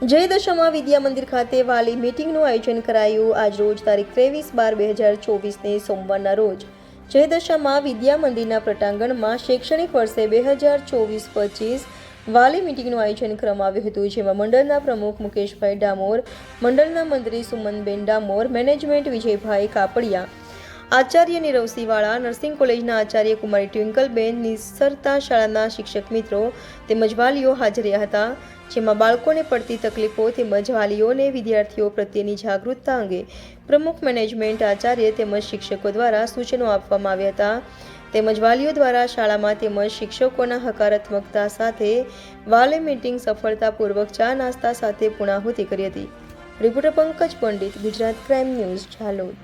જય દશામાં વિદ્યા મંદિર ખાતે વાલી મીટિંગનું આયોજન કરાયું આજ રોજ તારીખ ત્રેવીસ બાર બે હજાર ચોવીસને સોમવારના રોજ. જય દશામાં વિદ્યા મંદિરના પ્રટાંગણમાં શૈક્ષણિક વર્ષે બે હજાર ચોવીસ પચીસ વાલી મીટિંગનું આયોજન કરવામાં આવ્યું હતું, જેમાં મંડળના પ્રમુખ મુકેશભાઈ ડામોર, મંડળના મંત્રી સુમનબેન ડામોર, મેનેજમેન્ટ વિજયભાઈ કાપડિયા આચાર્ય નિરવસીવાળા નર્સિંગ કોલેજના આચાર્ય કુમારી ટ્વિંકલબેન, નિસરતા શાળાના શિક્ષક મિત્રો તેમજ વાલીઓ હાજર હતા, જેમાં બાળકોને પડતી તકલીફો તેમજ વાલીઓને વિદ્યાર્થીઓ પ્રત્યેની જાગૃતતા અંગે પ્રમુખ મેનેજમેન્ટ આચાર્ય તેમજ શિક્ષકો દ્વારા સૂચનો આપવામાં આવ્યા હતા. તેમજ વાલીઓ દ્વારા શાળામાં તેમજ શિક્ષકોના હકારાત્મકતા સાથે વાલે મીટિંગ સફળતાપૂર્વક ચા નાસ્તા સાથે પૂર્ણાહુતિ કરી હતી. Reporter Pankaj Pandit, Gujarat crime news, Jhalod.